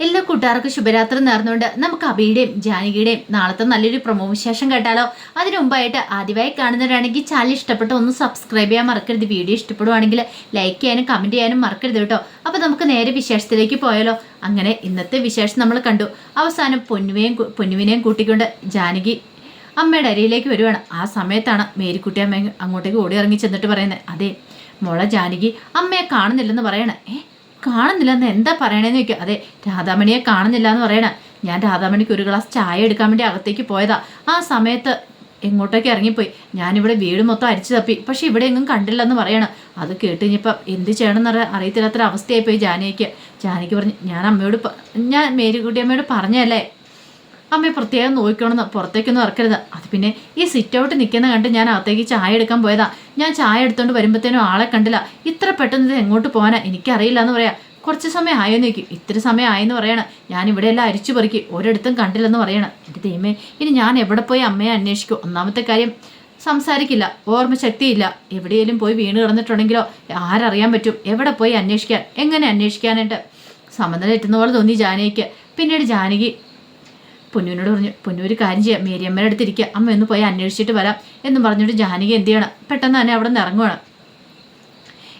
എല്ലാ കൂട്ടുകാർക്കും ശുഭരാത്രി നേർന്നുകൊണ്ട് നമുക്ക് അബിയുടെയും ജാനകിയുടെയും നാളത്തെ നല്ലൊരു പ്രമോ വിശേഷം കേട്ടാലോ? അതിനു മുമ്പായിട്ട് ആദ്യമായി കാണുന്നവരാണെങ്കിൽ ചാനൽ ഇഷ്ടപ്പെട്ട ഒന്ന് സബ്സ്ക്രൈബ് ചെയ്യാൻ മറക്കരുത്. വീഡിയോ ഇഷ്ടപ്പെടുവാണെങ്കിൽ ലൈക്ക് ചെയ്യാനും കമന്റ് ചെയ്യാനും മറക്കരുത് കേട്ടോ. അപ്പോൾ നമുക്ക് നേരെ വിശേഷത്തിലേക്ക് പോയാലോ? അങ്ങനെ ഇന്നത്തെ വിശേഷം നമ്മൾ കണ്ടു. അവസാനം പൊന്നുവിനെയും കു- പൊന്നുവിനെയും കൂട്ടിക്കൊണ്ട് ജാനകി അമ്മയുടെ അരിയിലേക്ക് വരുവാണ്. ആ സമയത്താണ് മേരിക്കുട്ടി അമ്മ അങ്ങോട്ടേക്ക് ഓടി ഇറങ്ങി ചെന്നിട്ട് പറയുന്നത്. അതെ മോളെ ജാനകി അമ്മയെ കാണുന്നില്ലെന്ന് പറയണേ. ഏ കാണുന്നില്ലെന്ന് എന്താ പറയണേന്ന് ചോദിക്കും. അതെ രാധാമണിയെ കാണുന്നില്ല എന്ന് പറയണ. ഞാൻ രാധാമണിക്ക് ഒരു ഗ്ലാസ് ചായ എടുക്കാൻ വേണ്ടി അകത്തേക്ക് പോയതാ. ആ സമയത്ത് എങ്ങോട്ടേക്ക് ഇറങ്ങിപ്പോയി. ഞാനിവിടെ വീട് മൊത്തം അരിച്ചു തപ്പി. പക്ഷെ ഇവിടെ എങ്ങും കണ്ടില്ലെന്ന് പറയണം. അത് കേട്ട് കഴിഞ്ഞപ്പം എന്ത് ചെയ്യണമെന്ന് അറിയാൻ അറിയത്തില്ലാത്തൊരു അവസ്ഥയായി പോയി ജാനകിക്ക് ജാനകി പറഞ്ഞു ഞാൻ അമ്മയോട് ഞാൻ മേരിക്കുട്ടി അമ്മയോട് പറഞ്ഞല്ലേ അമ്മയെ പ്രത്യേകം നോക്കിക്കണമെന്ന് പുറത്തേക്കൊന്നും ഇറക്കരുത്. അത് പിന്നെ ഈ സിറ്റ് ഔട്ട് നിൽക്കുന്ന കണ്ട് ഞാൻ അകത്തേക്ക് ചായ എടുക്കാൻ പോയതാ. ഞാൻ ചായ എടുത്തോണ്ട് വരുമ്പോഴത്തേനും ആളെ കണ്ടില്ല. ഇത്ര പെട്ടെന്ന് ഇത് എങ്ങോട്ട് പോകാനാ എനിക്കറിയില്ല എന്ന് പറയാം. കുറച്ച് സമയം ആയെന്ന് ചോദിക്കും. ഇത്തിരി സമയം ആയെന്ന് പറയണം. ഞാൻ ഇവിടെ എല്ലാം അരിച്ചു പെറുക്കി. ഒരിടത്തും കണ്ടില്ലെന്ന് പറയണം. എന്റെ ദൈവമേ ഇനി ഞാൻ എവിടെ പോയി അമ്മയെ അന്വേഷിക്കും? ഒന്നാമത്തെ കാര്യം സംസാരിക്കില്ല. ഓർമ്മശക്തിയില്ല. എവിടെയെങ്കിലും പോയി വീണ് കിടന്നിട്ടുണ്ടെങ്കിലോ? ആരറിയാൻ പറ്റും. എവിടെ പോയി അന്വേഷിക്കാൻ? എങ്ങനെ അന്വേഷിക്കാനായിട്ട്? സമനില എത്തുന്ന പോലെ തോന്നി ജാനകിക്ക്. പിന്നീട് ജാനകി പൊന്നുവിനോട് പറഞ്ഞു പൊന്നു ഒരു കാര്യം ചെയ്യാം. മേരിയമ്മയുടെ അടുത്തിരിക്കുക അമ്മ ഒന്ന് പോയി അന്വേഷിച്ചിട്ട് വരാം. എന്ന് പറഞ്ഞിട്ട് ജാനകി എന്ത് ചെയ്യണം? പെട്ടെന്ന് തന്നെ അവിടെ നിന്ന് ഇറങ്ങുവാണ്.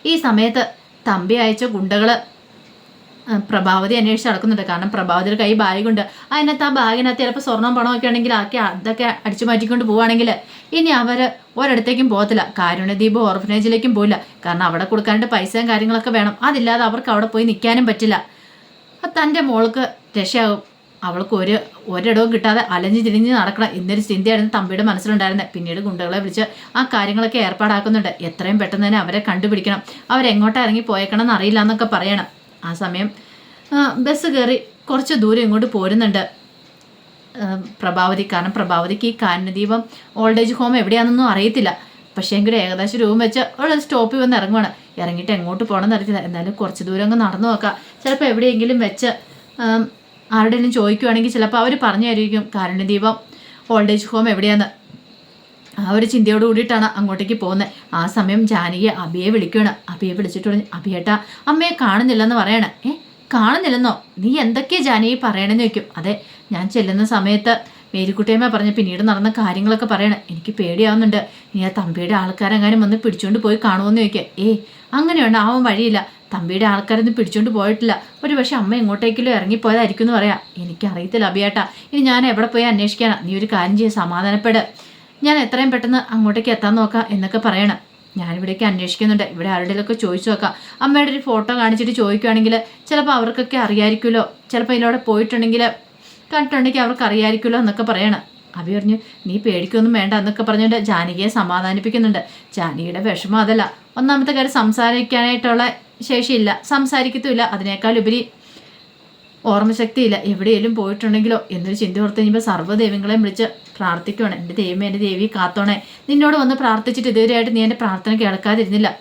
ഈ സമയത്ത് തമ്പി അയച്ച ഗുണ്ടകൾ പ്രഭാവതി അന്വേഷിച്ച് നടക്കുന്നുണ്ട്. കാരണം പ്രഭാവതിയുടെ കൈ ബാഗുണ്ട്. അതിനകത്ത് ആ ബാഗിനകത്ത് ചിലപ്പോൾ സ്വർണം പണമൊക്കെ ആണെങ്കിൽ ആക്കി അതൊക്കെ അടിച്ചു മാറ്റിക്കൊണ്ട് പോവുകയാണെങ്കിൽ ഇനി അവർ ഒരിടത്തേക്കും പോകത്തില്ല. കാരുണ്യദ്വീപ് ഓർഫനേജിലേക്കും പോയില്ല കാരണം അവിടെ കൊടുക്കാനായിട്ട് പൈസയും കാര്യങ്ങളൊക്കെ വേണം. അതില്ലാതെ അവർക്ക് അവിടെ പോയി നിൽക്കാനും പറ്റില്ല. തന്റെ മോൾക്ക് രക്ഷയാകും. അവൾക്ക് ഒരു ഒരിടവും കിട്ടാതെ അലഞ്ഞു തിരിഞ്ഞ് നടക്കണം എന്നൊരു ചിന്തയായിരുന്നു തമ്പിയുടെ മനസ്സിലുണ്ടായിരുന്നത്. പിന്നീട് ഗുണ്ടകളെ വിളിച്ച് ആ കാര്യങ്ങളൊക്കെ ഏർപ്പാടാക്കുന്നുണ്ട്. എത്രയും പെട്ടെന്ന് തന്നെ അവരെ കണ്ടുപിടിക്കണം. അവരെങ്ങോട്ടാ ഇറങ്ങി പോയേക്കണം എന്നറിയില്ല എന്നൊക്കെ പറയണം. ആ സമയം ബസ് കയറി കുറച്ച് ദൂരം ഇങ്ങോട്ട് പോരുന്നുണ്ട്. പ്രഭാവതി. കാരണം പ്രഭാവതിക്ക് ഈ കാനനദീപം ഓൾഡ് ഏജ് ഹോം എവിടെയാണെന്നൊന്നും അറിയത്തില്ല. പക്ഷേ എങ്കിലും ഏകദേശം രൂപം വെച്ച് ഉള്ള സ്റ്റോപ്പിൽ വന്ന് ഇറങ്ങുവാണ്. ഇറങ്ങിയിട്ട് എങ്ങോട്ട് പോകണമെന്ന് അറിയത്തില്ല. എന്നാലും കുറച്ച് ദൂരം അങ്ങ് നടന്നു നോക്കാം. ചിലപ്പോൾ എവിടെയെങ്കിലും വെച്ച് ആരുടെയെങ്കിലും ചോദിക്കുവാണെങ്കിൽ ചിലപ്പോൾ അവർ പറഞ്ഞു തരുമായിരിക്കും കാരുണ്യദീപം ഓൾഡ് ഏജ് ഹോം എവിടെയാന്ന്? ആ ഒരു ചിന്തയോട് കൂടിയിട്ടാണ് അങ്ങോട്ടേക്ക് പോകുന്നത്. ആ സമയം ജാനകിയെ അബിയെ വിളിക്കുകയാണ്. അബിയെ വിളിച്ചിട്ട് പറഞ്ഞു അബിയേട്ട അമ്മയെ കാണുന്നില്ലെന്ന് പറയണേ. ഏ കാണുന്നില്ലെന്നോ? നീ എന്തൊക്കെയാ ജാനകി പറയണമെന്ന് ചോദിക്കും. അതെ ഞാൻ ചെല്ലുന്ന സമയത്ത് മേരിക്കുട്ടിയമ്മ പറഞ്ഞ് പിന്നീട് നടന്ന കാര്യങ്ങളൊക്കെ പറയണേ. എനിക്ക് പേടിയാവുന്നുണ്ട്. ഇനി ആ തമ്പിയുടെ ആൾക്കാരെങ്ങാനും വന്ന് പിടിച്ചുകൊണ്ട് പോയി കാണുമെന്ന് ചോദിക്കുക. ഏ അങ്ങനെയുണ്ട്. ആവാൻ വഴിയില്ല. തമ്പിയുടെ ആൾക്കാരൊന്നും പിടിച്ചോണ്ട് പോയിട്ടില്ല. ഒരു പക്ഷെ അമ്മ എങ്ങോട്ടേക്കിലും ഇറങ്ങിപ്പോയതായിരിക്കും എന്ന് പറയാം. എനിക്കറിയത്തില്ല അബിയേട്ടാ ഇനി ഞാൻ എവിടെ പോയി അന്വേഷിക്കാനാ? നീ ഒരു കാര്യം ചെയ്ത് സമാധാനപ്പെട്. ഞാൻ എത്രയും പെട്ടെന്ന് അങ്ങോട്ടേക്ക് എത്താൻ നോക്കാം എന്നൊക്കെ പറയണം. ഞാനിവിടേക്ക് അന്വേഷിക്കുന്നുണ്ട്. ഇവിടെ ആരുടെയൊക്കെ ചോദിച്ചു നോക്കാം. അമ്മയുടെ ഒരു ഫോട്ടോ കാണിച്ചിട്ട് ചോദിക്കുകയാണെങ്കിൽ ചിലപ്പോൾ അവർക്കൊക്കെ അറിയായിരിക്കുമല്ലോ. ചിലപ്പോൾ ഇതിലൂടെ പോയിട്ടുണ്ടെങ്കിൽ കണ്ടിട്ടുണ്ടെങ്കിൽ അവർക്ക് അറിയായിരിക്കുമല്ലോ എന്നൊക്കെ പറയണം. അഭി പറഞ്ഞു നീ പേടിക്കൊന്നും വേണ്ട എന്നൊക്കെ പറഞ്ഞുകൊണ്ട് ജാനകിയെ സമാധാനിപ്പിക്കുന്നുണ്ട്. ജാനകിയുടെ വിഷമം അതല്ല. ഒന്നാമത്തെ കാര്യം സംസാരിക്കാനായിട്ടുള്ള ശേഷിയില്ല. സംസാരിക്കത്തുമില്ല. അതിനേക്കാൾ ഉപരി ഓർമ്മശക്തിയില്ല. എവിടെയെങ്കിലും പോയിട്ടുണ്ടെങ്കിലോ എന്നൊരു ചിന്ത ഓർത്ത് കഴിഞ്ഞപ്പോൾ സർവദൈവങ്ങളെയും വിളിച്ച് പ്രാർത്ഥിക്കുവാണ്. എന്റെ ദൈവമേ എന്റെ ദേവി കാത്തോണേ നിന്നോട് വന്ന് പ്രാർത്ഥിച്ചിട്ട് ഇതുവരെയായിട്ട് നീ എന്റെ പ്രാർത്ഥന കേൾക്കാതിരുന്നില്ല.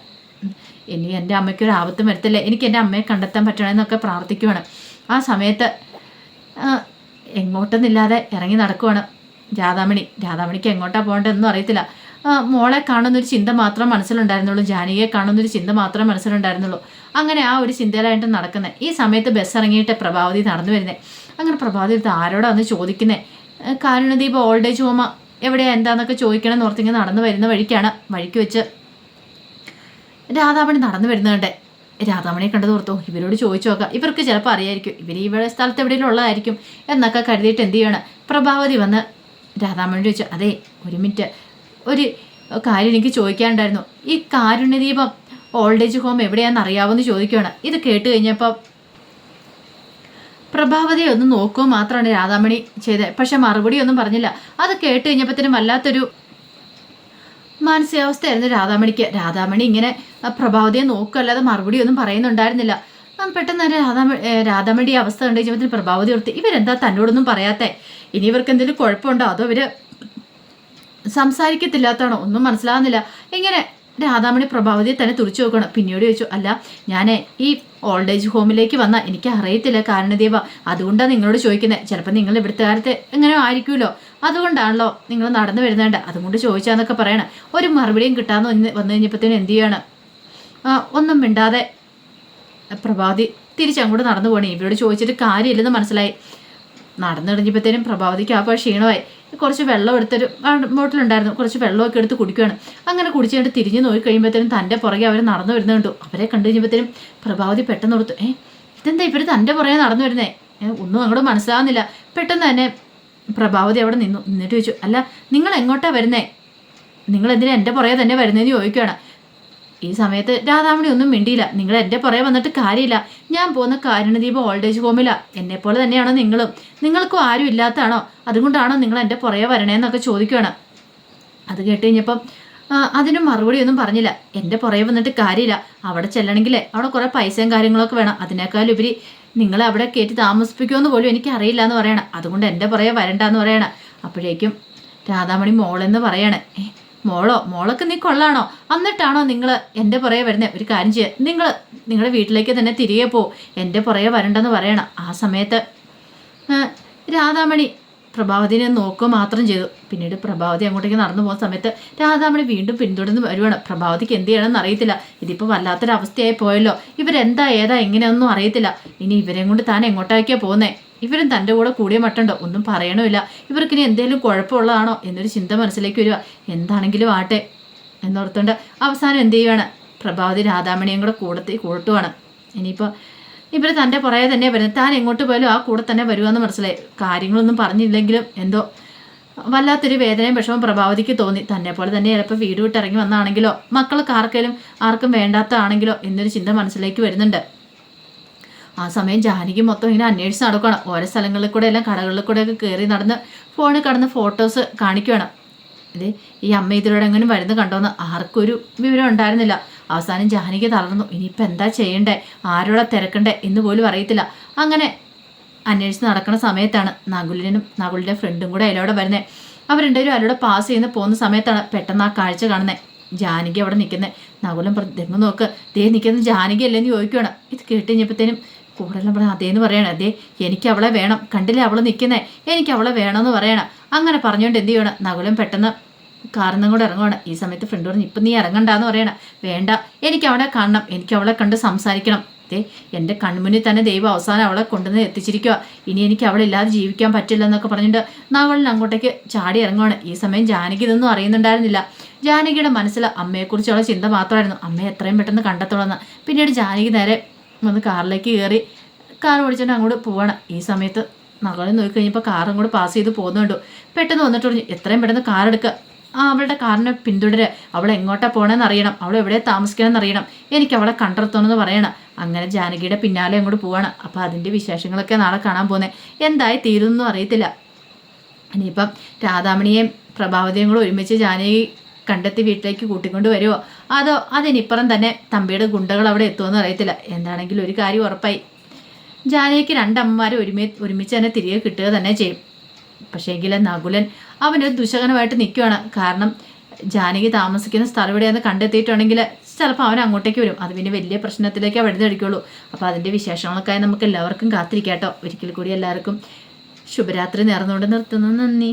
ഇനി എന്റെ അമ്മയ്ക്ക് ഒരു ആപത്തും വരത്തില്ലേ. എനിക്ക് എന്റെ അമ്മയെ കണ്ടെത്താൻ പറ്റണമെന്നൊക്കെ പ്രാർത്ഥിക്കുവാണ്. ആ സമയത്ത് എങ്ങോട്ടെന്നില്ലാതെ ഇറങ്ങി നടക്കുവാണ്. രാധാമണി രാധാമണിക്ക് എങ്ങോട്ടാണ് പോകേണ്ടതെന്നും അറിയത്തില്ല. മോളെ കാണുന്നൊരു ചിന്ത മാത്രം മനസ്സിലുണ്ടായിരുന്നുള്ളൂ. ജാനകിയെ കാണുന്നൊരു ചിന്ത മാത്രം മനസ്സിലുണ്ടായിരുന്നുള്ളൂ. അങ്ങനെ ആ ഒരു ചിന്തയിലായിട്ട് നടക്കുന്നത് ഈ സമയത്ത് ബസ് ഇറങ്ങിയിട്ട് പ്രഭാവതി നടന്നു വരുന്നത് അങ്ങനെ പ്രഭാവതി അടുത്ത് ആരോടാ വന്ന് ചോദിക്കുന്നത് കാരുണ്യദീപ് ഓൾഡ് ഏജ് ഹോമ എവിടെയാ? എന്താന്നൊക്കെ ചോദിക്കണം എന്ന് ഓർത്തിങ്ങനെ നടന്നു വരുന്ന വഴിക്കാണ്. വഴിക്ക് വെച്ച് രാധാമണി നടന്നു വരുന്നുണ്ട്. രാധാമണിയെ കണ്ടത് ഓർത്തോ? ഇവരോട് ചോദിച്ചു നോക്കാം. ഇവർക്ക് ചിലപ്പോൾ അറിയായിരിക്കും. ഇവർ ഇവിടെ സ്ഥലത്ത് എവിടെയെങ്കിലും ഉള്ളതായിരിക്കും എന്നൊക്കെ കരുതിയിട്ട് എന്ത് ചെയ്യണം? പ്രഭാവതി വന്ന് രാധാമണി ചോദിച്ചു അതെ ഒരു മിനിറ്റ് ഒരു കാര്യം എനിക്ക് ചോദിക്കാനുണ്ടായിരുന്നു. ഈ കാരുണ്യദീപം ഓൾഡ് ഏജ് ഹോം എവിടെയാണെന്ന് അറിയാവെന്ന് ചോദിക്കുകയാണ് ഇത് കേട്ട് കഴിഞ്ഞപ്പോൾ പ്രഭാവതിയെ ഒന്ന് നോക്കുക മാത്രമാണ് രാധാമണി ചെയ്തത്. പക്ഷെ മറുപടി ഒന്നും പറഞ്ഞില്ല. അത് കേട്ട് കഴിഞ്ഞപ്പോഴത്തേനും വല്ലാത്തൊരു മാനസികാവസ്ഥയായിരുന്നു രാധാമണിക്ക്. രാധാമണി ഇങ്ങനെ പ്രഭാവതിയെ നോക്കുകയല്ലാതെ മറുപടി ഒന്നും പറയുന്നുണ്ടായിരുന്നില്ല. പെട്ടെന്ന് തന്നെ രാധാമ രാധാമണിയുടെ അവസ്ഥ കണ്ടു കഴിഞ്ഞപ്പോൾ പ്രഭാവതി ഓർത്ത് ഇവരെന്താ തന്നോടൊന്നും പറയാത്തേ? ഇനി ഇവർക്ക് എന്തെങ്കിലും കുഴപ്പമുണ്ടോ? അതോ ഇവർ സംസാരിക്കത്തില്ലാത്തതാണോ? ഒന്നും മനസ്സിലാകുന്നില്ല ഇങ്ങനെ രാധാമണി പ്രഭാവതിയെ തന്നെ തുറച്ചു നോക്കണം പിന്നീട് ചോദിച്ചു അല്ല ഞാൻ ഈ ഓൾഡ് ഏജ് ഹോമിലേക്ക് വന്നാൽ എനിക്ക് അറിയത്തില്ല കാരണദേവ അതുകൊണ്ടാണ് നിങ്ങളോട് ചോദിക്കുന്നത് ചിലപ്പോൾ നിങ്ങൾ ഇവിടുത്തെ കാലത്ത് എങ്ങനെ ആയിരിക്കുമല്ലോ. അതുകൊണ്ടാണല്ലോ നിങ്ങൾ നടന്നു വരുന്നേണ്ട. അതുകൊണ്ട് ചോദിച്ചാന്നൊക്കെ പറയണം. ഒരു മറുപടിയും കിട്ടാന്ന് വന്ന് വന്നു കഴിഞ്ഞപ്പോഴത്തേനും എന്ത് ചെയ്യണം? ഒന്നും മിണ്ടാതെ പ്രഭാതി തിരിച്ചങ്ങോട്ട് നടന്നു പോകണേ ഇവരോട് ചോദിച്ചിട്ട് കാര്യമില്ലെന്ന് മനസ്സിലായി. നടന്നു കഴിഞ്ഞപ്പോഴത്തേനും പ്രഭാവതിക്ക് ആ ക്ഷീണമായി. കുറച്ച് വെള്ളം എടുത്തൊരു ബോട്ടിലുണ്ടായിരുന്നു. കുറച്ച് വെള്ളമൊക്കെ എടുത്ത് കുടിക്കുകയാണ് അങ്ങനെ കുടിച്ചു കഴിഞ്ഞിട്ട് തിരിഞ്ഞ് നോക്കി കഴിയുമ്പോഴത്തേനും തന്റെ പുറകെ അവർ നടന്നു വരുന്നത് കണ്ടു. അവരെ കണ്ടു കഴിഞ്ഞപ്പോഴത്തേനും പ്രഭാവതി പെട്ടെന്ന് കൊടുത്തു ഏ ഇതെന്താ ഇവർ തന്റെ പുറകെ നടന്നു വരുന്നേ? ഒന്നും അങ്ങോട്ട് മനസ്സിലാവുന്നില്ല. പെട്ടെന്ന് തന്നെ പ്രഭാവതി അവിടെ നിന്നു. നിന്നിട്ട് ചോദിച്ചു അല്ല നിങ്ങൾ എങ്ങോട്ടാണ് വരുന്നേ? നിങ്ങൾ എന്തിനാ എന്റെ പുറകെ തന്നെ വരുന്നതെന്ന് ചോദിക്കുകയാണ് ഈ സമയത്ത് രാധാമണി ഒന്നും മിണ്ടിയില്ല. നിങ്ങൾ എന്റെ പുറകെ വന്നിട്ട് കാര്യമില്ല. ഞാൻ പോകുന്ന കാരുണ്യദീപ ഓൾഡ് ഏജ് ഹോമിലാ എന്നെപ്പോലെ തന്നെയാണോ നിങ്ങളും? നിങ്ങൾക്കും ആരും ഇല്ലാത്തതാണോ? അതുകൊണ്ടാണോ നിങ്ങൾ എന്റെ പുറകെ വരണേന്നൊക്കെ ചോദിക്കുകയാണ് അത് കേട്ട് കഴിഞ്ഞപ്പം അതിനും മറുപടി ഒന്നും പറഞ്ഞില്ല. എന്റെ പുറകെ വന്നിട്ട് കാര്യമില്ല. അവിടെ ചെല്ലണമെങ്കിലേ അവിടെ കുറേ പൈസയും കാര്യങ്ങളൊക്കെ വേണം. അതിനേക്കാൾ ഉപരി നിങ്ങളെ അവിടെ കയറ്റി താമസിപ്പിക്കുമെന്ന് പോലും എനിക്ക് അറിയില്ല എന്ന് പറയണം. അതുകൊണ്ട് എന്റെ പുറകെ വരണ്ടെന്ന് പറയണം. അപ്പോഴേക്കും രാധാമണി മോളെന്ന് പറയണേ. മോളോ മോളൊക്കെ നീ കൊള്ളാണോ? എന്നിട്ടാണോ നിങ്ങൾ എന്റെ പുറകെ വരുന്നത് ഒരു കാര്യം ചെയ്യുക നിങ്ങൾ നിങ്ങളുടെ വീട്ടിലേക്ക് തന്നെ തിരികെ പോ. എന്റെ പുറകെ വരണ്ടെന്ന് പറയണം. ആ സമയത്ത് രാധാമണി പ്രഭാവതിനെ നോക്കുക മാത്രം ചെയ്തു. പിന്നീട് പ്രഭാവതി അങ്ങോട്ടേക്ക് നടന്നു പോകുന്ന സമയത്ത് രാധാമണി വീണ്ടും പിന്തുടർന്ന് വരുവാണ്. പ്രഭാവതിക്ക് എന്ത് ചെയ്യണമെന്ന് അറിയത്തില്ല. ഇതിപ്പോൾ വല്ലാത്തൊരവസ്ഥയായി പോയല്ലോ. ഇവരെന്താ ഏതാ എങ്ങനെയൊന്നും അറിയത്തില്ല. ഇനി ഇവരെയും കൊണ്ട് താൻ എങ്ങോട്ടേക്കാ പോകുന്നേ? ഇവരും തന്റെ കൂടെ കൂടിയ മട്ടുണ്ടോ? ഒന്നും പറയണമില്ല. ഇവർക്കിനി എന്തെങ്കിലും കുഴപ്പമുള്ളതാണോ? എന്നൊരു ചിന്ത മനസ്സിലേക്ക് വരിക. എന്താണെങ്കിലും ആട്ടെ എന്നോർത്തുകൊണ്ട് അവസാനം എന്ത് ചെയ്യുവാണ്? പ്രഭാവതി രാധാമണിയും കൂടെ കൂടത്തി കൂട്ടുവാണ്. ഇനിയിപ്പോൾ ഇവർ തന്റെ പുറകെ തന്നെ വരുന്നത്. താൻ എങ്ങോട്ട് പോയാലും ആ കൂടെ തന്നെ വരുവാന്ന് മനസ്സിലായി. കാര്യങ്ങളൊന്നും പറഞ്ഞില്ലെങ്കിലും എന്തോ വല്ലാത്തൊരു വേദനയും വിഷമം പ്രഭാവതിക്ക് തോന്നി. തന്നെ പോലെ തന്നെ ചിലപ്പോൾ വീട് വിട്ടിറങ്ങി വന്നാണെങ്കിലോ മക്കൾക്ക് ആർക്കെങ്കിലും ആർക്കും വേണ്ടാത്തതാണെങ്കിലോ എന്നൊരു ചിന്ത മനസ്സിലേക്ക് വരുന്നുണ്ട്. ആ സമയം ജാനകി മൊത്തം ഇങ്ങനെ അന്വേഷിച്ച് നടക്കണം ഓരോ സ്ഥലങ്ങളിൽ കൂടെ എല്ലാം കടകളിൽ കൂടെ ഒക്കെ കയറി നടന്ന് ഫോണിൽ കടന്ന് ഫോട്ടോസ് കാണിക്കണം ഇത് ഈ അമ്മ ഇതിലൂടെ എങ്ങനെ വരുന്ന കണ്ടോന്ന് ആർക്കൊരു വിവരം ഉണ്ടായിരുന്നില്ല. അവസാനം ജാനകി തളർന്നു. ഇനിയിപ്പോൾ എന്താ ചെയ്യണ്ടേ? ആരോടാ തിരക്കണ്ടേ? എന്ന് പോലും അറിയത്തില്ല. അങ്ങനെ അന്വേഷിച്ച് നടക്കുന്ന സമയത്താണ് നകുലിനും നകുലിന്റെ ഫ്രണ്ടും കൂടെ അതിലൂടെ വരുന്നത് അവർ രണ്ടുപേരും അതിലൂടെ പാസ് ചെയ്യുന്ന പോകുന്ന സമയത്താണ് പെട്ടെന്ന് ആ കാഴ്ച കാണുന്നത് ജാനകി അവിടെ നിൽക്കുന്നത് നകുലം തെങ്ങ് നോക്ക്. ദേ നിൽക്കുന്ന ജാനകി അല്ലേന്ന് ചോദിക്കുകയാണ് ഇത് കേട്ട് കഴിഞ്ഞപ്പോഴത്തേനും കൂടുതലും പറഞ്ഞു അതേന്ന് പറയണം അതേ എനിക്ക് അവളെ വേണം. കണ്ടില്ലേ അവളെ നിൽക്കുന്നേ എനിക്ക് അവളെ വേണമെന്ന് പറയണം. അങ്ങനെ പറഞ്ഞുകൊണ്ട് എന്ത് ചെയ്യണം? നകുലം പെട്ടെന്ന് കാറിൽ നിന്നും കൂടെ ഇറങ്ങുവാണ്. ഈ സമയത്ത് ഫ്രണ്ട് പറഞ്ഞു ഇപ്പം നീ ഇറങ്ങണ്ടാന്ന് പറയണം. വേണ്ട. എനിക്ക് അവളെ കാണണം. എനിക്ക് അവളെ കണ്ട് സംസാരിക്കണം. ദേ എന്റെ കൺമുന്നിൽ തന്നെ ദൈവം അവസാനം അവളെ കൊണ്ടുവന്ന് എത്തിച്ചിരിക്കുക ഇനി എനിക്ക് അവളില്ലാതെ ജീവിക്കാൻ പറ്റില്ല എന്നൊക്കെ പറഞ്ഞിട്ട് നവളിന് അങ്ങോട്ടേക്ക് ചാടി ഇറങ്ങുവാണ്. ഈ സമയം ജാനകി ഇതൊന്നും അറിയുന്നുണ്ടായിരുന്നില്ല. ജാനകിയുടെ മനസ്സിൽ അമ്മയെക്കുറിച്ചുള്ള ചിന്ത മാത്രമായിരുന്നു. അമ്മയെ എത്രയും പെട്ടെന്ന് കണ്ടെത്തണമെന്ന് പിന്നീട് ജാനകി നേരെ വന്ന് കാറിലേക്ക് കയറി കാർ ഓടിച്ചിട്ട് അങ്ങോട്ട് പോവണം. ഈ സമയത്ത് മകളെ നോക്കി കഴിഞ്ഞപ്പോൾ കാർ അങ്ങോട്ട് പാസ് ചെയ്ത് പോകുന്നുണ്ടു പെട്ടെന്ന് വന്നിട്ട് പറഞ്ഞു എത്രയും പെട്ടെന്ന് കാർ എടുക്കുക ആ അവളുടെ കാറിനെ പിന്തുടരുക അവൾ എങ്ങോട്ടാ പോകണമെന്ന് അറിയണം. അവൾ എവിടെ താമസിക്കണമെന്ന് അറിയണം. എനിക്ക് അവളെ കണ്ടെത്തണമെന്ന് പറയണം. അങ്ങനെ ജാനകിയുടെ പിന്നാലെ അങ്ങോട്ട് പോവാണ്. അപ്പോൾ അതിന്റെ വിശേഷങ്ങളൊക്കെ നാളെ കാണാൻ പോകുന്നത് എന്തായി തീരുമെന്നും അറിയത്തില്ല. ഇനിയിപ്പം രാധാമണിയെയും പ്രഭാവതിയും കൂടെ ഒരുമിച്ച് ജാനകി കണ്ടെത്തി വീട്ടിലേക്ക് കൂട്ടിക്കൊണ്ട് വരുമോ അതോ അതിനിപ്പുറം തന്നെ തമ്പിയുടെ ഗുണ്ടകൾ അവിടെ എത്തുമെന്ന് അറിയത്തില്ല. എന്താണെങ്കിലും ഒരു കാര്യം ഉറപ്പായി. ജാനകിക്ക് രണ്ടമ്മമാരെ ഒരുമി ഒരുമിച്ച് തന്നെ തിരികെ കിട്ടുക തന്നെ ചെയ്യും. പക്ഷേ എങ്കിലും നകുലൻ അവനൊരു ദുശകനമായിട്ട് നിൽക്കുകയാണ് കാരണം ജാനകി താമസിക്കുന്ന സ്ഥലം എവിടെയാന്ന് കണ്ടെത്തിയിട്ടുണ്ടെങ്കിൽ ചിലപ്പോൾ അവൻ അങ്ങോട്ടേക്ക് വരും. അത് പിന്നെ വലിയ പ്രശ്നത്തിലേക്ക് വഴുതെടുക്കുള്ളൂ അപ്പോൾ അതിന്റെ വിശേഷങ്ങളൊക്കെ നമുക്ക് എല്ലാവർക്കും കാത്തിരിക്കാം കേട്ടോ ഒരിക്കൽ കൂടി എല്ലാവർക്കും ശുഭരാത്രി നേർന്നുകൊണ്ട് നിർത്തുന്നു. നന്ദി.